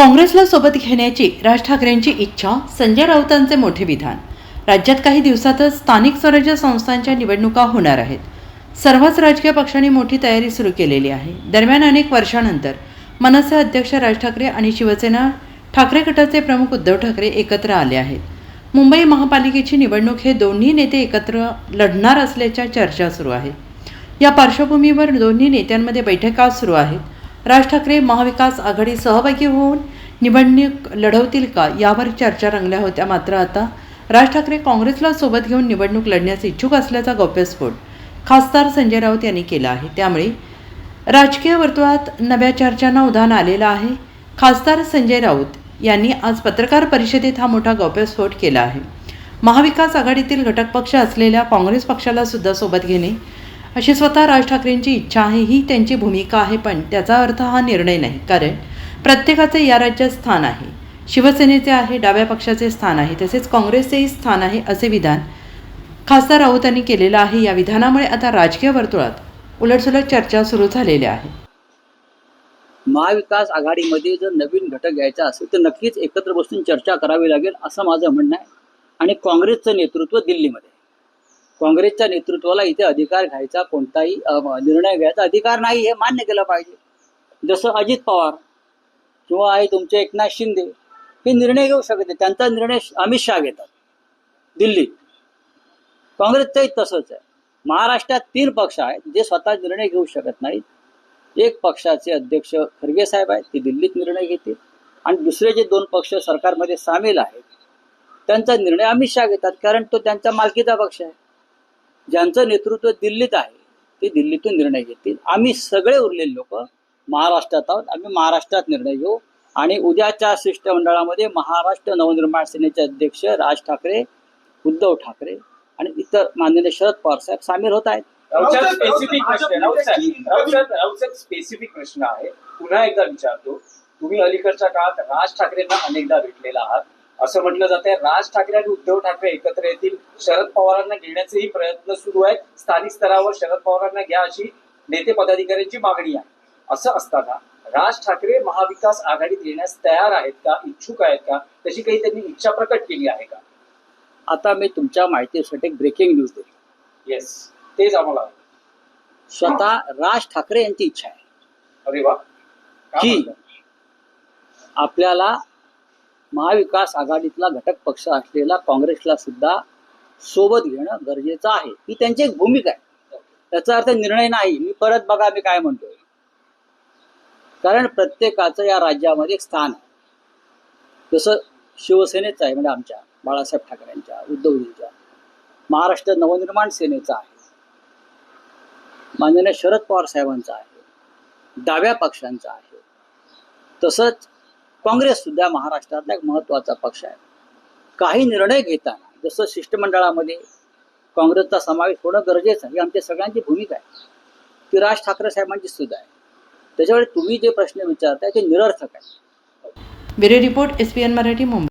काँग्रेसला सोबत घेण्याची राज ठाकरेंची इच्छा संजय राऊतांचे मोठे विधान. राज्यात काही दिवसातच स्थानिक स्वराज्य संस्थांच्या निवडणुका होणार आहेत. सर्वच राजकीय पक्षांनी मोठी तयारी सुरू केलेली आहे. दरम्यान अनेक वर्षानंतर मनसे अध्यक्ष राज ठाकरे आणि शिवसेना ठाकरे गटाचे प्रमुख उद्धव ठाकरे एकत्र आले आहेत. मुंबई महापालिकेची निवडणूक हे दोन्ही नेते एकत्र लढणार असल्याच्या चर्चा सुरू आहेत या पार्श्वभूमीवर दोन्ही नेत्यांमध्ये बैठका सुरू आहेत. राज ठाकरे महाविकास आघाडी सहभागी होऊन निवडणूक लढवतील का यावर चर्चा रंगल्या होत्या. मात्र आता राज ठाकरे काँग्रेसला सोबत घेऊन निवडणूक लढण्यास इच्छुक असल्याचा गौप्यस्फोट खासदार संजय राऊत यांनी केला आहे. त्यामुळे राजकीय वर्तुळात नव्या चर्चांना उधाण आलेलं आहे. खासदार संजय राऊत यांनी आज पत्रकार परिषदेत हा मोठा गौप्यस्फोट केला आहे. महाविकास आघाडीतील घटक पक्ष असलेल्या काँग्रेस पक्षाला सुद्धा सोबत घेणे अशी स्वतः राज ठाकरेंची इच्छा आहे ही त्यांची भूमिका आहे पण त्याचा अर्थ हा निर्णय नाही. कारण प्रत्येकाचे या राज्यात स्थान आहे. शिवसेनेचे आहे डाव्या पक्षाचे स्थान आहे तसेच काँग्रेसचेही स्थान आहे असे विधान खासदार राऊत यांनी केलेलं आहे. या विधानामुळे आता राजकीय वर्तुळात उलटसुलट चर्चा सुरू झालेल्या आहे महाविकास आघाडीमध्ये जर नवीन घटक घ्यायचा असेल तर नक्कीच एकत्र बसून चर्चा करावी लागेल असं माझं म्हणणं आहे. आणि काँग्रेसचं नेतृत्व दिल्लीमध्ये काँग्रेसच्या नेतृत्वाला इथे अधिकार घ्यायचा कोणताही निर्णय घ्यायचा अधिकार नाही हे मान्य केलं पाहिजे. जसं अजित पवार किंवा आहे तुमचे एकनाथ शिंदे हे निर्णय घेऊ शकते त्यांचा निर्णय अमित शहा घेतात. दिल्लीत. काँग्रेसचंही तसंच आहे. महाराष्ट्रात तीन पक्ष आहेत जे स्वतः निर्णय घेऊ शकत नाहीत. एक पक्षाचे अध्यक्ष खरगे साहेब आहेत ते दिल्लीत निर्णय घेतील. आणि दुसरे जे दोन पक्ष सरकारमध्ये सामील आहेत त्यांचा निर्णय अमित शहा घेतात कारण तो त्यांचा मालकीचा पक्ष आहे. ज्यांचं नेतृत्व दिल्लीत आहे ते दिल्लीतून निर्णय घेतील. आम्ही सगळे उरलेले लोक महाराष्ट्रात आहोत. आम्ही महाराष्ट्रात निर्णय घेऊ. आणि उद्याच्या शिष्टमंडळामध्ये महाराष्ट्र नवनिर्माण सेनेचे अध्यक्ष राज ठाकरे उद्धव ठाकरे आणि इतर माननीय शरद पवार साहेब सामील होत आहेत. स्पेसिफिक प्रश्न आहे. पुन्हा एकदा विचारतो. तुम्ही अलीकडच्या काळात राज ठाकरेंना अनेकदा भेटलेला आहात. असं म्हटलं जातंय. राज ठाकरे आणि उद्धव ठाकरे एकत्र येतील. शरद पवारांना घेण्याचेही प्रयत्न सुरू आहेत. स्थानिक स्तरावर शरद पवारांना घ्या अशी नेते पदाधिकाऱ्यांची मागणी आहे. असं असताना राज ठाकरे महाविकास आघाडीत येण्यास तयार आहेत का? इच्छुक आहेत का? तशी काही त्यांनी इच्छा प्रकट केली आहे का? आता मी तुमच्या माहितीसाठी एक ब्रेकिंग न्यूज देतो. येस तेच आम्हाला. स्वतः राज ठाकरे यांची इच्छा आहे. अरे वा. की? आपल्याला महाविकास आघाडीतला घटक पक्ष असलेला काँग्रेसला सुद्धा सोबत घेणं गरजेचं आहे. ही त्यांची एक भूमिका आहे. त्याचा अर्थ निर्णय नाही. मी परत बघा मी काय म्हणतोय. कारण प्रत्येकाचं या राज्यामध्ये एक स्थान आहे. जसं शिवसेनेचं आहे म्हणजे आमच्या बाळासाहेब ठाकरेंच्या उद्धवजींच्या. महाराष्ट्र नवनिर्माण सेनेचा आहे. माननीय शरद पवार साहेबांचा आहे. डाव्या पक्षांचा आहे. तसंच काँग्रेस सुद्धा महाराष्ट्रातला एक महत्त्वाचा पक्ष आहे. काही निर्णय घेताना जसं शिष्टमंडळामध्ये काँग्रेसचा समावेश होणं गरजेचं आहे ही आमच्या सगळ्यांची भूमिका आहे. ती राज ठाकरे साहेबांची सुद्धा आहे. त्याच्यामुळे तुम्ही जे प्रश्न विचारताय ते निरर्थक आहे. Bureau report S P N Marathi Mumbai.